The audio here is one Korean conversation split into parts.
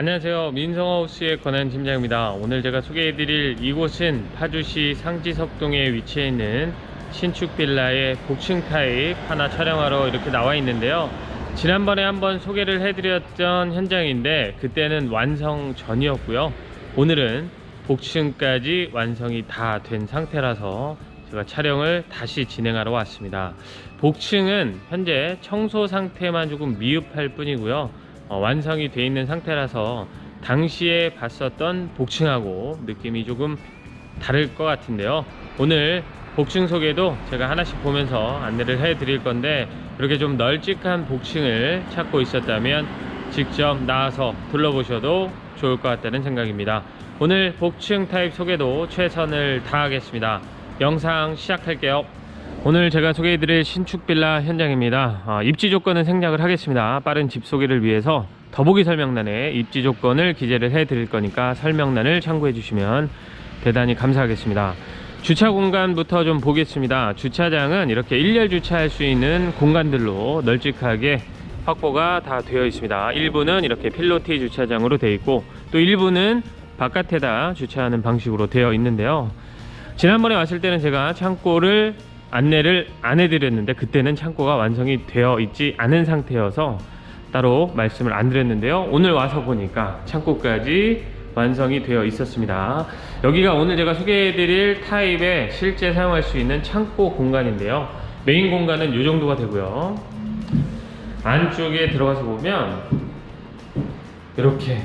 안녕하세요. 민성하우스의 권한 팀장입니다. 오늘 제가 소개해드릴 이곳은 파주시 상지석동에 위치해 있는 신축 빌라의 복층 타입 하나 촬영하러 이렇게 나와 있는데요. 지난번에 한번 소개를 해드렸던 현장인데 그때는 완성 전이었고요. 오늘은 복층까지 완성이 다 된 상태라서 제가 촬영을 다시 진행하러 왔습니다. 복층은 현재 청소 상태만 조금 미흡할 뿐이고요. 어, 완성이 돼 있는 상태라서 당시에 봤었던 복층하고 느낌이 조금 다를 것 같은데요. 오늘 복층 소개도 제가 하나씩 보면서 안내를 해 드릴 건데 이렇게 좀 널찍한 복층을 찾고 있었다면 직접 나와서 둘러보셔도 좋을 것 같다는 생각입니다. 오늘 복층 타입 소개도 최선을 다하겠습니다. 영상 시작할게요. 오늘 제가 소개해드릴 신축 빌라 현장입니다. 아, 입지 조건은 생략을 하겠습니다. 빠른 집 소개를 위해서 더보기 설명란에 입지 조건을 기재를 해드릴 거니까 설명란을 참고해 주시면 대단히 감사하겠습니다. 주차 공간부터 좀 보겠습니다. 주차장은 이렇게 일렬 주차할 수 있는 공간들로 널찍하게 확보가 다 되어 있습니다. 일부는 이렇게 필로티 주차장으로 되어 있고 또 일부는 바깥에다 주차하는 방식으로 되어 있는데요. 지난번에 왔을 때는 제가 창고를 안내를 안 해드렸는데 그때는 창고가 완성이 되어 있지 않은 상태여서 따로 말씀을 안 드렸는데요. 오늘 와서 보니까 창고까지 완성이 되어 있었습니다. 여기가 오늘 제가 소개해 드릴 타입의 실제 사용할 수 있는 창고 공간인데요. 메인 공간은 이 정도가 되고요. 안쪽에 들어가서 보면 이렇게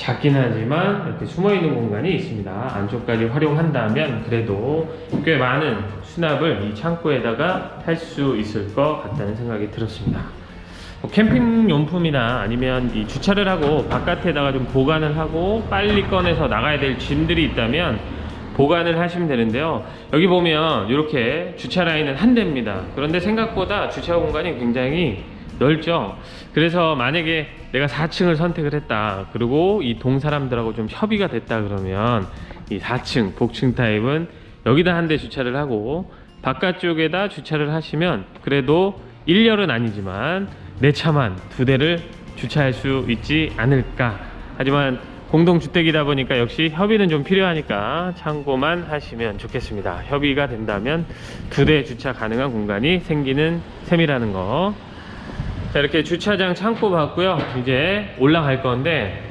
작긴 하지만 이렇게 숨어 있는 공간이 있습니다. 안쪽까지 활용한다면 그래도 꽤 많은 수납을 이 창고에다가 할 수 있을 것 같다는 생각이 들었습니다. 뭐 캠핑 용품이나 아니면 이 주차를 하고 바깥에다가 좀 보관을 하고 빨리 꺼내서 나가야 될 짐들이 있다면 보관을 하시면 되는데요. 여기 보면 이렇게 주차 라인은 한 대입니다. 그런데 생각보다 주차 공간이 굉장히 넓죠. 그래서 만약에 내가 4층을 선택을 했다. 그리고 이 동 사람들하고 좀 협의가 됐다 그러면 이 4층 복층 타입은 여기다 한 대 주차를 하고 바깥쪽에다 주차를 하시면 그래도 1열은 아니지만 내 차만 두 대를 주차할 수 있지 않을까. 하지만 공동주택이다 보니까 역시 협의는 좀 필요하니까 참고만 하시면 좋겠습니다. 협의가 된다면 두 대 주차 가능한 공간이 생기는 셈이라는 거. 자 이렇게 주차장 창고 봤고요. 이제 올라갈 건데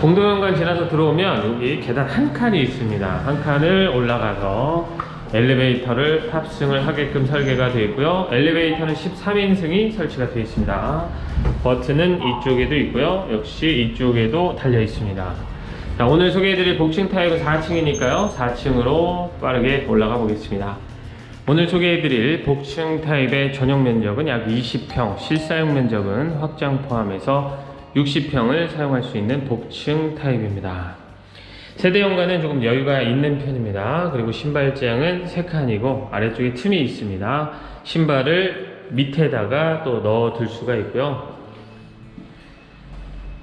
공동현관 지나서 들어오면 여기 계단 한 칸이 있습니다. 한 칸을 올라가서 엘리베이터를 탑승을 하게끔 설계가 되어 있고요. 엘리베이터는 13인승이 설치가 되어 있습니다. 버튼은 이쪽에도 있고요. 역시 이쪽에도 달려 있습니다. 자 오늘 소개해드릴 복층 타입은 4층이니까요. 4층으로 빠르게 올라가 보겠습니다 오늘 소개해드릴 복층 타입의 전용 면적은 약 20평, 실사용 면적은 확장 포함해서 60평을 사용할 수 있는 복층 타입입니다. 세대 연관은 조금 여유가 있는 편입니다. 그리고 신발장은 3칸이고 아래쪽에 틈이 있습니다. 신발을 밑에다가 또 넣어 둘 수가 있고요.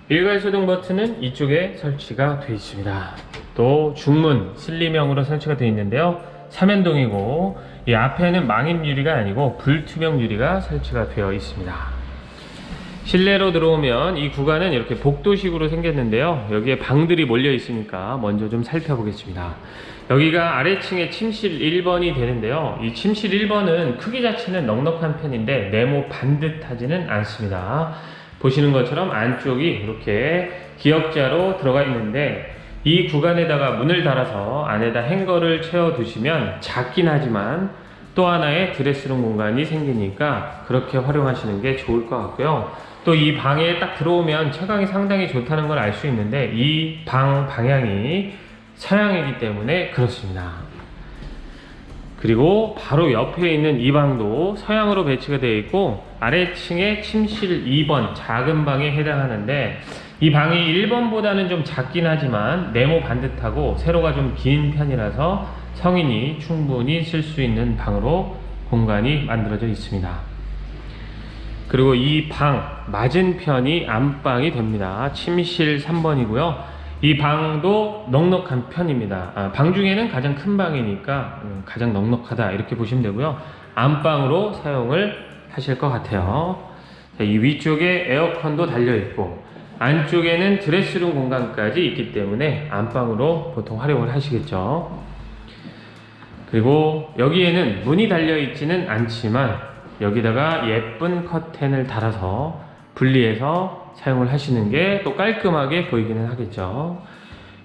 일괄 소등 버튼은 이쪽에 설치가 되어 있습니다. 또 중문 슬림형으로 설치가 되어 있는데요. 삼연동이고 이 앞에는 망인 유리가 아니고 불투명 유리가 설치가 되어 있습니다. 실내로 들어오면 이 구간은 이렇게 복도식으로 생겼는데요. 여기에 방들이 몰려 있으니까 먼저 좀 살펴보겠습니다. 여기가 아래층에 침실 1번이 되는데요. 이 침실 1번은 크기 자체는 넉넉한 편인데 네모 반듯하지는 않습니다. 보시는 것처럼 안쪽이 이렇게 기역자로 들어가 있는데 이 구간에다가 문을 달아서 안에다 행거를 채워 두시면 작긴 하지만 또 하나의 드레스룸 공간이 생기니까 그렇게 활용하시는 게 좋을 것 같고요. 또 이 방에 딱 들어오면 채광이 상당히 좋다는 걸 알 수 있는데 이 방 방향이 서양이기 때문에 그렇습니다. 그리고 바로 옆에 있는 이 방도 서양으로 배치가 되어 있고 아래층에 침실 2번 작은 방에 해당하는데 이 방이 1번보다는 좀 작긴 하지만 네모 반듯하고 세로가 좀 긴 편이라서 성인이 충분히 쓸 수 있는 방으로 공간이 만들어져 있습니다. 그리고 이 방 맞은편이 안방이 됩니다. 침실 3번이고요. 이 방도 넉넉한 편입니다. 아, 방 중에는 가장 큰 방이니까 음, 가장 넉넉하다 이렇게 보시면 되고요. 안방으로 사용을 하실 것 같아요. 자, 이 위쪽에 에어컨도 달려 있고 안쪽에는 드레스룸 공간까지 있기 때문에 안방으로 보통 활용을 하시겠죠. 그리고 여기에는 문이 달려 있지는 않지만 여기다가 예쁜 커튼을 달아서 분리해서 사용을 하시는 게 또 깔끔하게 보이기는 하겠죠.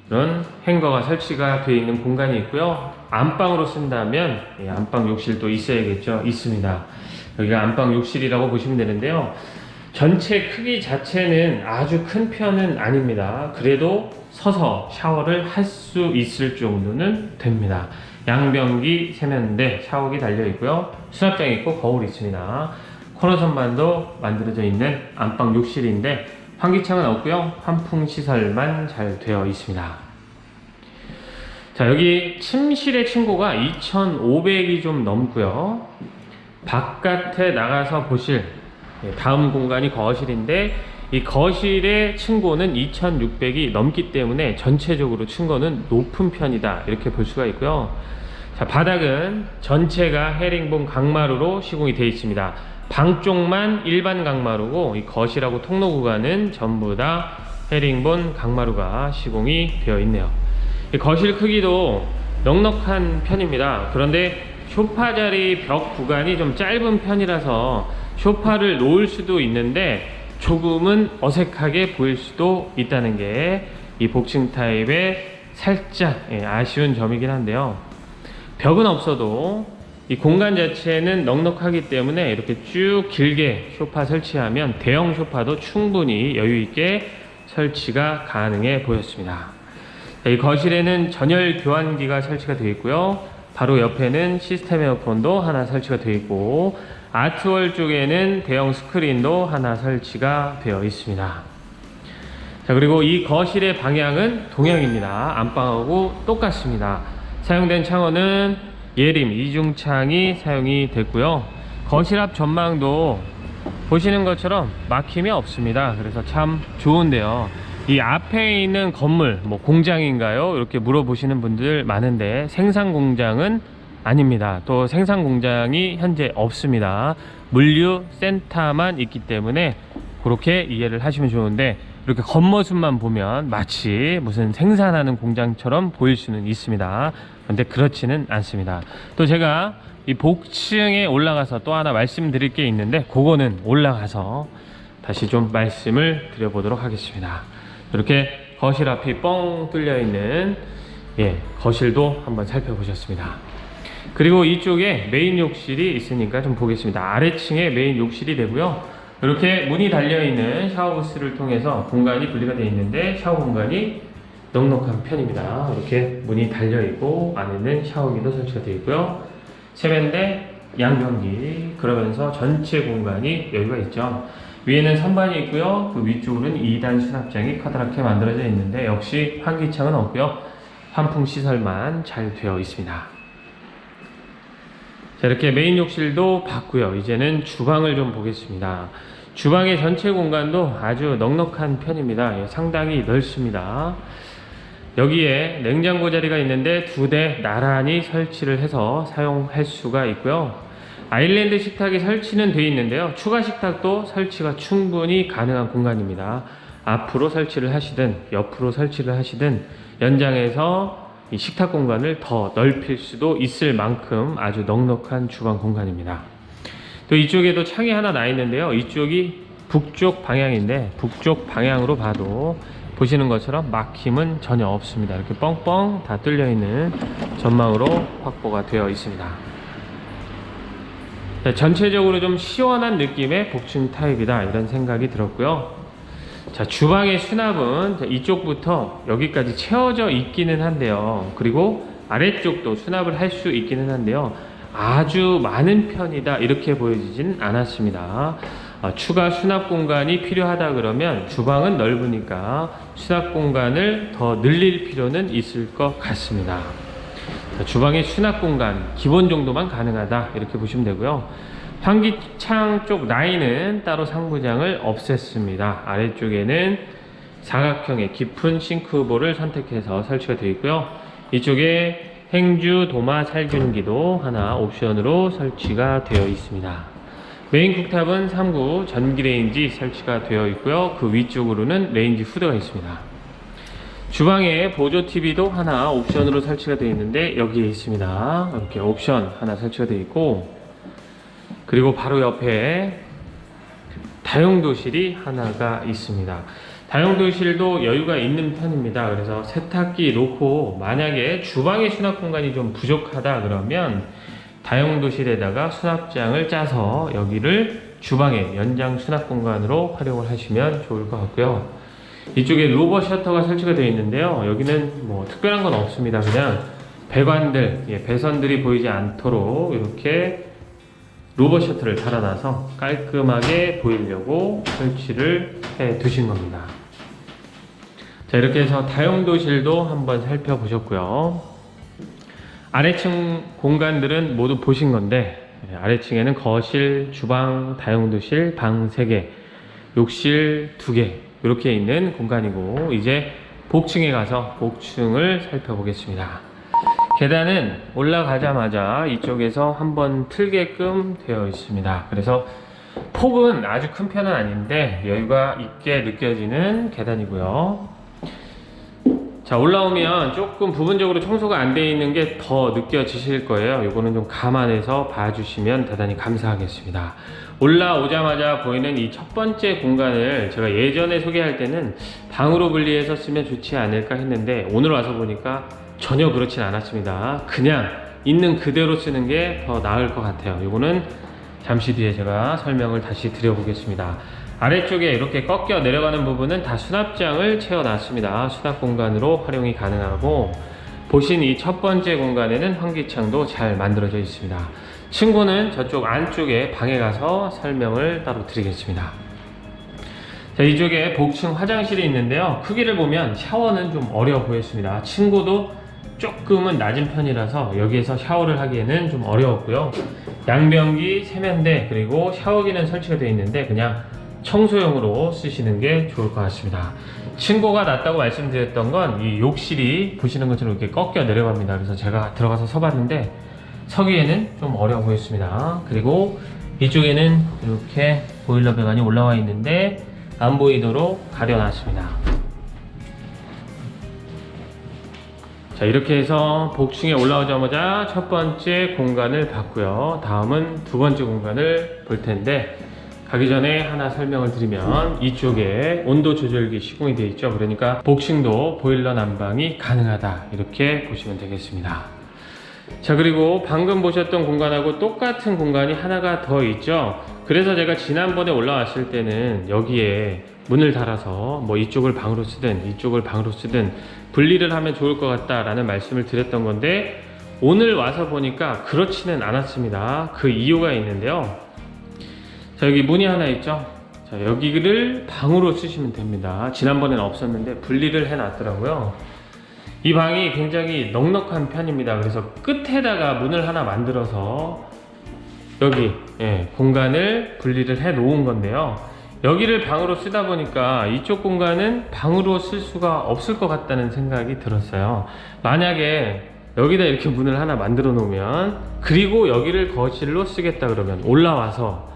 이런 행거가 설치가 되어 있는 공간이 있고요. 안방으로 쓴다면 예, 안방 욕실도 있어야겠죠. 있습니다. 여기가 안방 욕실이라고 보시면 되는데요. 전체 크기 자체는 아주 큰 편은 아닙니다. 그래도 서서 샤워를 할 수 있을 정도는 됩니다. 양변기 세면대 샤워기 달려 있고요. 수납장 있고 거울 있습니다. 코너 선반도 만들어져 있는 안방 욕실인데 환기창은 없고요. 환풍 시설만 잘 되어 있습니다. 자 여기 침실의 층고가 2,500이 좀 넘고요. 바깥에 나가서 보실 예, 다음 공간이 거실인데 이 거실의 층고는 2,600이 넘기 때문에 전체적으로 층고는 높은 편이다 이렇게 볼 수가 있고요. 자 바닥은 전체가 헤링본 강마루로 시공이 되어 있습니다. 방 쪽만 일반 강마루고 이 거실하고 통로 구간은 전부 다 헤링본 강마루가 시공이 되어 있네요. 이 거실 크기도 넉넉한 편입니다. 그런데 소파 자리 벽 구간이 좀 짧은 편이라서 소파를 놓을 수도 있는데 조금은 어색하게 보일 수도 있다는 게 이 복층 타입의 살짝 예, 아쉬운 점이긴 한데요. 벽은 없어도 이 공간 자체는 넉넉하기 때문에 이렇게 쭉 길게 소파 설치하면 대형 소파도 충분히 여유 있게 설치가 가능해 보였습니다. 이 거실에는 전열 교환기가 설치가 되어 있고요. 바로 옆에는 시스템 에어컨도 하나 설치가 되어 있고 아트월 쪽에는 대형 스크린도 하나 설치가 되어 있습니다. 자 그리고 이 거실의 방향은 동향입니다. 안방하고 똑같습니다. 사용된 창호는 예림 이중창이 사용이 됐고요. 거실 앞 전망도 보시는 것처럼 막힘이 없습니다. 그래서 참 좋은데요. 이 앞에 있는 건물, 뭐 공장인가요? 이렇게 물어보시는 분들 많은데 생산 공장은 아닙니다. 또 생산 공장이 현재 없습니다. 물류 센터만 있기 때문에 그렇게 이해를 하시면 좋은데 이렇게 겉모습만 보면 마치 무슨 생산하는 공장처럼 보일 수는 있습니다. 그런데 그렇지는 않습니다. 또 제가 이 복층에 올라가서 또 하나 말씀드릴 게 있는데 그거는 올라가서 다시 좀 말씀을 드려보도록 하겠습니다. 이렇게 거실 앞이 뻥 뚫려 있는 예, 거실도 한번 살펴보셨습니다. 그리고 이쪽에 메인 욕실이 있으니까 좀 보겠습니다. 아래층에 메인 욕실이 되고요. 이렇게 문이 달려 있는 샤워 부스를 통해서 공간이 분리가 되어 있는데 샤워 공간이 넉넉한 편입니다. 이렇게 문이 달려 있고 안에는 샤워기도 설치가 되어 있고요. 세면대, 양변기 그러면서 전체 공간이 여유가 있죠. 위에는 선반이 있고요. 그 위쪽으로는 2단 수납장이 커다랗게 만들어져 있는데 역시 환기창은 없고요. 환풍 시설만 잘 되어 있습니다. 자, 이렇게 메인 욕실도 봤고요. 이제는 주방을 좀 보겠습니다. 주방의 전체 공간도 아주 넉넉한 편입니다. 예, 상당히 넓습니다. 여기에 냉장고 자리가 있는데 두 대 나란히 설치를 해서 사용할 수가 있고요. 아일랜드 식탁이 설치는 되어 있는데요. 추가 식탁도 설치가 충분히 가능한 공간입니다. 앞으로 설치를 하시든 옆으로 설치를 하시든 연장해서 이 식탁 공간을 더 넓힐 수도 있을 만큼 아주 넉넉한 주방 공간입니다. 또 이쪽에도 창이 하나 나 있는데요. 이쪽이 북쪽 방향인데 북쪽 방향으로 봐도 보시는 것처럼 막힘은 전혀 없습니다. 이렇게 뻥뻥 다 뚫려 있는 전망으로 확보가 되어 있습니다. 네, 전체적으로 좀 시원한 느낌의 복층 타입이다 이런 생각이 들었고요. 자 주방의 수납은 자, 이쪽부터 여기까지 채워져 있기는 한데요. 그리고 아래쪽도 수납을 할 수 있기는 한데요. 아주 많은 편이다 이렇게 보여지진 않았습니다. 어, 추가 수납 공간이 필요하다 그러면 주방은 넓으니까 수납 공간을 더 늘릴 필요는 있을 것 같습니다. 자, 주방의 수납 공간 기본 정도만 가능하다 이렇게 보시면 되고요. 환기창 쪽 라인은 따로 상부장을 없앴습니다. 아래쪽에는 사각형의 깊은 싱크볼을 선택해서 설치가 되어 있고요. 이쪽에 행주 도마 살균기도 하나 옵션으로 설치가 되어 있습니다. 메인 쿡탑은 3구 전기 레인지 설치가 되어 있고요. 그 위쪽으로는 레인지 후드가 있습니다. 주방에 보조 TV도 하나 옵션으로 설치가 되어 있는데 여기에 있습니다. 이렇게 옵션 하나 설치가 되어 있고 그리고 바로 옆에 다용도실이 하나가 있습니다. 다용도실도 여유가 있는 편입니다. 그래서 세탁기 놓고 만약에 주방의 수납 공간이 좀 부족하다 그러면 다용도실에다가 수납장을 짜서 여기를 주방의 연장 수납 공간으로 활용을 하시면 좋을 것 같고요. 이쪽에 로버 셔터가 설치가 되어 있는데요. 여기는 뭐 특별한 건 없습니다. 그냥 배관들, 예, 배선들이 보이지 않도록 이렇게 로버 셔터를 달아놔서 깔끔하게 보이려고 설치를 해 두신 겁니다. 자, 이렇게 해서 다용도실도 한번 살펴보셨고요. 아래층 공간들은 모두 보신 건데, 예, 아래층에는 거실, 주방, 다용도실, 방 3개, 욕실 2개, 이렇게 있는 공간이고, 이제 복층에 가서 복층을 살펴보겠습니다. 계단은 올라가자마자 이쪽에서 한번 틀게끔 되어 있습니다. 그래서 폭은 아주 큰 편은 아닌데 여유가 있게 느껴지는 계단이고요. 자 올라오면 조금 부분적으로 청소가 안 되어 있는 게 더 느껴지실 거예요. 이거는 좀 감안해서 봐주시면 대단히 감사하겠습니다. 올라오자마자 보이는 이 첫 번째 공간을 제가 예전에 소개할 때는 방으로 분리해서 쓰면 좋지 않을까 했는데 오늘 와서 보니까 전혀 그렇진 않았습니다. 그냥 있는 그대로 쓰는 게 더 나을 것 같아요. 이거는 잠시 뒤에 제가 설명을 다시 드려보겠습니다. 아래쪽에 이렇게 꺾여 내려가는 부분은 다 수납장을 채워놨습니다. 수납 공간으로 활용이 가능하고 보신 이 첫 번째 공간에는 환기창도 잘 만들어져 있습니다. 친구는 저쪽 안쪽에 방에 가서 설명을 따로 드리겠습니다. 자, 이쪽에 복층 화장실이 있는데요. 크기를 보면 샤워는 좀 어려워 보였습니다. 친구도 조금은 낮은 편이라서 여기에서 샤워를 하기에는 좀 어려웠고요. 양변기, 세면대, 그리고 샤워기는 설치가 되어 있는데 그냥 청소용으로 쓰시는 게 좋을 것 같습니다. 층고가 낮다고 말씀드렸던 건 이 욕실이 보시는 것처럼 이렇게 꺾여 내려갑니다. 그래서 제가 들어가서 서봤는데 서기에는 좀 어려워 보였습니다. 그리고 이쪽에는 이렇게 보일러 배관이 올라와 있는데 안 보이도록 가려놨습니다. 자 이렇게 해서 복층에 올라오자마자 첫 번째 공간을 봤고요. 다음은 두 번째 공간을 볼 텐데 가기 전에 하나 설명을 드리면 이쪽에 온도 조절기 시공이 되어 있죠. 그러니까 복층도 보일러 난방이 가능하다 이렇게 보시면 되겠습니다. 자 그리고 방금 보셨던 공간하고 똑같은 공간이 하나가 더 있죠 그래서 제가 지난번에 올라왔을 때는 여기에 문을 달아서 뭐 이쪽을 방으로 쓰든 이쪽을 방으로 쓰든 분리를 하면 좋을 것 같다라는 말씀을 드렸던 건데 오늘 와서 보니까 그렇지는 않았습니다. 그 이유가 있는데요. 자 여기 문이 하나 있죠? 자 여기를 방으로 쓰시면 됩니다. 지난번에는 없었는데 분리를 해 놨더라고요. 이 방이 굉장히 넉넉한 편입니다. 그래서 끝에다가 문을 하나 만들어서 여기 예, 공간을 분리를 해 놓은 건데요. 여기를 방으로 쓰다 보니까 이쪽 공간은 방으로 쓸 수가 없을 것 같다는 생각이 들었어요. 만약에 여기다 이렇게 문을 하나 만들어 놓으면 그리고 여기를 거실로 쓰겠다 그러면 올라와서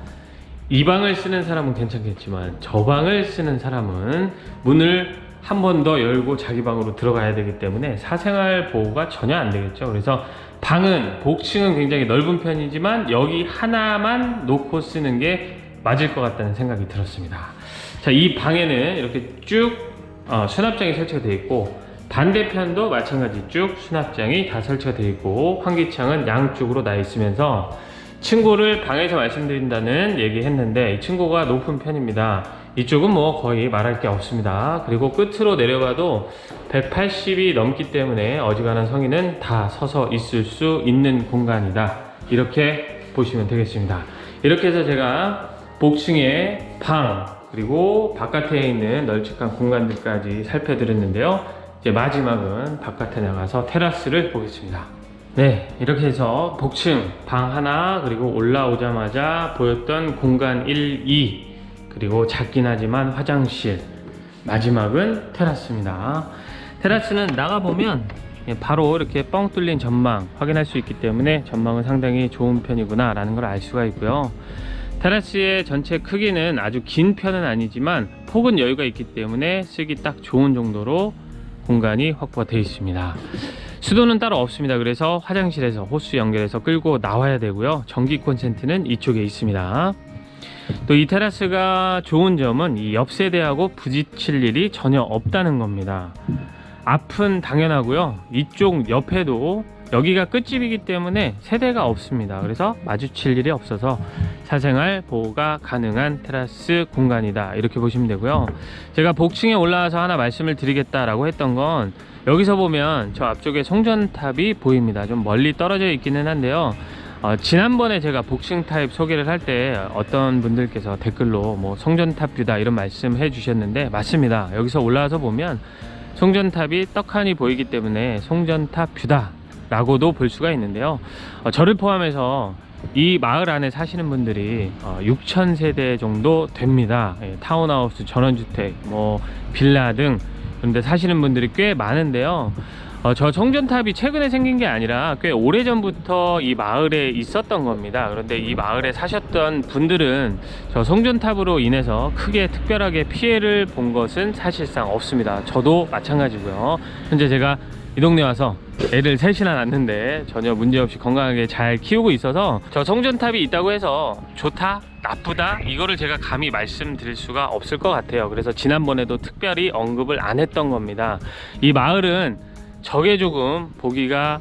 이 방을 쓰는 사람은 괜찮겠지만 저 방을 쓰는 사람은 문을 한 번 더 열고 자기 방으로 들어가야 되기 때문에 사생활 보호가 전혀 안 되겠죠. 그래서 방은 복층은 굉장히 넓은 편이지만 여기 하나만 놓고 쓰는 게 맞을 것 같다는 생각이 들었습니다. 자, 이 방에는 이렇게 쭉 어, 수납장이 설치가 되어 있고 반대편도 마찬가지 쭉 수납장이 다 설치가 되어 있고 환기창은 양쪽으로 나 있으면서 층고를 방에서 말씀드린다는 얘기 했는데 이 층고가 높은 편입니다. 이쪽은 뭐 거의 말할 게 없습니다. 그리고 끝으로 내려가도 180이 넘기 때문에 어지간한 성인은 다 서서 있을 수 있는 공간이다. 이렇게 보시면 되겠습니다. 이렇게 해서 제가 복층의 방 그리고 바깥에 있는 널찍한 공간들까지 살펴드렸는데요. 이제 마지막은 바깥에 나가서 테라스를 보겠습니다. 네, 이렇게 해서 복층 방 하나 그리고 올라오자마자 보였던 공간 1, 2 그리고 작긴 하지만 화장실 마지막은 테라스입니다. 테라스는 나가 보면 바로 이렇게 뻥 뚫린 전망 확인할 수 있기 때문에 전망은 상당히 좋은 편이구나 라는 걸 알 수가 있고요. 테라스의 전체 크기는 아주 긴 편은 아니지만 폭은 여유가 있기 때문에 쓰기 딱 좋은 정도로 공간이 확보가 되어 있습니다. 수도는 따로 없습니다. 그래서 화장실에서 호스 연결해서 끌고 나와야 되고요. 전기 콘센트는 이쪽에 있습니다. 또 이 테라스가 좋은 점은 이 옆 세대하고 부딪힐 일이 전혀 없다는 겁니다. 앞은 당연하고요. 이쪽 옆에도 여기가 끝집이기 때문에 세대가 없습니다. 그래서 마주칠 일이 없어서 사생활 보호가 가능한 테라스 공간이다. 이렇게 보시면 되고요. 제가 복층에 올라와서 하나 말씀을 드리겠다라고 했던 건 여기서 보면 저 앞쪽에 송전탑이 보입니다. 좀 멀리 떨어져 있기는 한데요. 어, 지난번에 제가 복층 타입 소개를 할 때 어떤 분들께서 댓글로 뭐 송전탑 뷰다 이런 말씀 해 주셨는데 맞습니다. 여기서 올라와서 보면 송전탑이 떡하니 보이기 때문에 송전탑 뷰다 라고도 볼 수가 있는데요. 어, 저를 포함해서 이 마을 안에 사시는 분들이 어, 6천 세대 정도 됩니다. 예, 타운하우스, 전원주택, 뭐 빌라 등 그런데 사시는 분들이 꽤 많은데요. 어, 저 송전탑이 최근에 생긴 게 아니라 꽤 오래 전부터 이 마을에 있었던 겁니다. 그런데 이 마을에 사셨던 분들은 저 송전탑으로 인해서 크게 특별하게 피해를 본 것은 사실상 없습니다. 저도 마찬가지고요. 현재 제가 이 동네 와서 애를 셋이나 낳는데 전혀 문제없이 건강하게 잘 키우고 있어서 저 송전탑이 있다고 해서 좋다 나쁘다 이거를 제가 감히 말씀드릴 수가 없을 것 같아요. 그래서 지난번에도 특별히 언급을 안 했던 겁니다. 이 마을은 저게 조금 보기가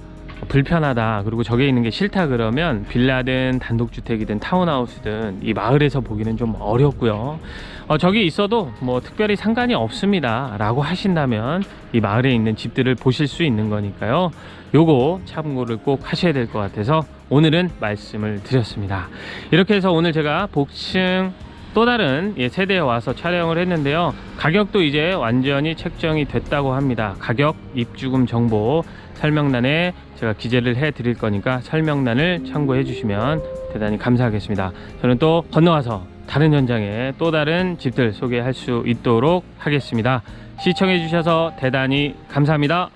불편하다. 그리고 저게 있는 게 싫다 그러면 빌라든 단독주택이든 타운하우스든 이 마을에서 보기는 좀 어렵고요. 어, 저기 있어도 뭐 특별히 상관이 없습니다. 라고 하신다면 이 마을에 있는 집들을 보실 수 있는 거니까요. 요거 참고를 꼭 하셔야 될 것 같아서 오늘은 말씀을 드렸습니다. 이렇게 해서 오늘 제가 복층 또 다른 예, 세대에 와서 촬영을 했는데요. 가격도 이제 완전히 책정이 됐다고 합니다. 가격, 입주금 정보 설명란에 제가 기재를 해 드릴 거니까 설명란을 참고해 주시면 대단히 감사하겠습니다. 저는 또 건너와서 다른 현장에 또 다른 집들 소개할 수 있도록 하겠습니다. 시청해 주셔서 대단히 감사합니다.